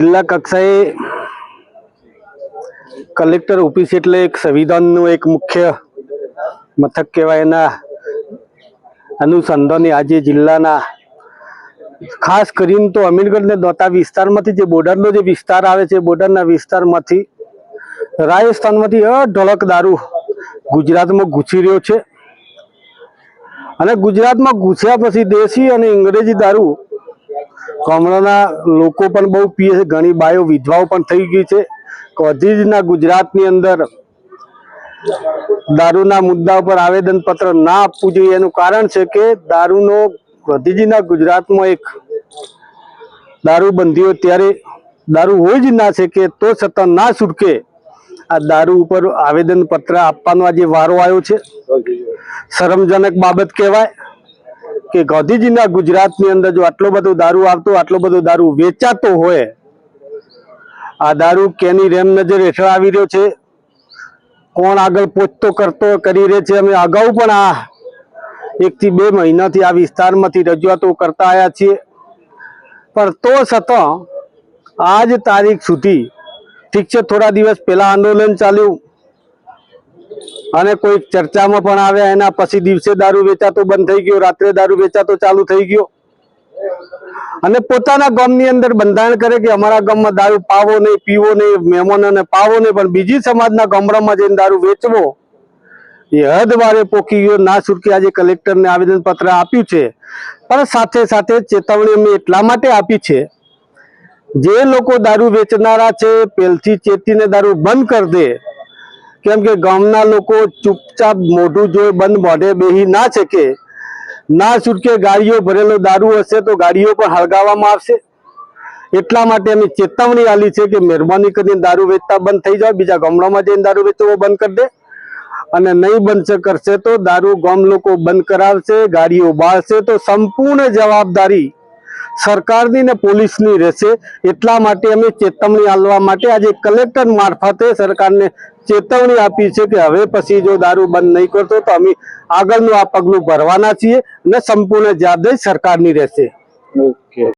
જિલ્લા કક્ષાએ collector office એટલે એક સંવિધાનનું એક મુખ્ય મથક કહેવાય. એના અનુસંધાને આજે જિલ્લાના, ખાસ કરીને તો અમીરગઢને દોતા વિસ્તારમાંથી જે બોર્ડરનો જે વિસ્તાર આવે છે, બોર્ડરના વિસ્તારમાંથી, રાજસ્થાનમાંથી અઢળક દારૂ ગુજરાતમાં ઘૂસી રહ્યો છે. અને ગુજરાતમાં ઘૂસ્યા પછી દેશી અને અંગ્રેજી દારૂ ગામડાના લોકો પણ બહુ પીએ છે. ઘણી બાયો વિધવાઓ પણ થઈ ગઈ છે. કધીજના ગુજરાતની અંદર દારૂના મુદ્દા ઉપર આવેદન પત્ર ના આપવું જોઈએ. એનું કારણ છે કે દારૂનો ગાંધીજીના ગુજરાતમાં એક દારૂ બંધીઓ ત્યારે દારૂ હોય જ ના છે કે તો છતાં ના છૂટકે આ દારૂ ઉપર આવેદન પત્ર આપવાનો આજે વારો આવ્યો છે. શરમજનક બાબત કહેવાય. કે ગાંધીજીના ગુજરાતની અંદર જો આટલો બધો દારૂ આવતો, આટલો બધો દારૂ વેચાતો હોય, આ દારૂ કેની રેમ નજર હેઠળ આવી રહ્યો છે? કોણ આગળ પહોંચતો કરતો, કરી રહે છે? અમે અગાઉ પણ આ એકથી બે મહિનાથી આ વિસ્તારમાંથી રજૂઆતો કરતા આવ્યા છીએ. પણ તો છતાં, આજ તારીખ સુધી, ઠીક છે, થોડા દિવસ પહેલા આંદોલન ચાલ્યું. અને કોઈ ચર્ચામાં પણ આવ્યા એના પછી દિવસે દારૂ વેચાતો બંધ થઈ ગયો, રાત્રે દારૂ વેચાતો ચાલુ થઈ ગયો. અને પોતાના ગામની અંદર બંધારણ કરે કે અમારા ગામમાં દારૂ પાવો નહીં, પીવો નહીં, મહેમાનોને પાવો નહીં, પણ બીજી સમાજના ગામડામાં જઈને દારૂ વેચવો, એ હદ વારે પોકી ગયો. ના સુરકી આજે કલેક્ટરને આવેદન પત્ર આપ્યું છે. પણ સાથે સાથે ચેતવણી અમે એટલા માટે આપી છે, જે લોકો દારૂ વેચનારા છે, પેલથી ચેતીને દારૂ બંધ કરી દે કેમ કે ગામના લોકો ચૂપચાપ મોઢું જોઈ બંધ મોઢે બેહી ના શકે, ના છૂટકે ગાડીઓ ભરેલો દારૂ હશે તો ગાડીઓ પણ હળગાવવામાં આવશે. એટલા માટે અમે ચેતવણી આલી છે કે મહેરબાની કરીને દારૂ વેચતા બંધ થઈ જાવ બીજા ગામડામાં જઈને દારૂ વેચવો બંધ કરી દે. અને નહીં બંધ કરશે તો દારૂ ગામ લોકો બંધ કરાવશે, ગાડીઓ બાળશે તો સંપૂર્ણ જવાબદારી સરકારની ને પોલીસની રહેશે. એટલા માટે અમે ચેતવણી આપવા માટે આજે કલેક્ટર મારફતે સરકારને ચેતવણી આપી છે કે હવે પછી જો દારૂ બંધ નહીં કરતો તો અમે આગળનું આ પગલું ભરવાના છીએ અને સંપૂર્ણ જવાબદારી સરકારની રહેશે.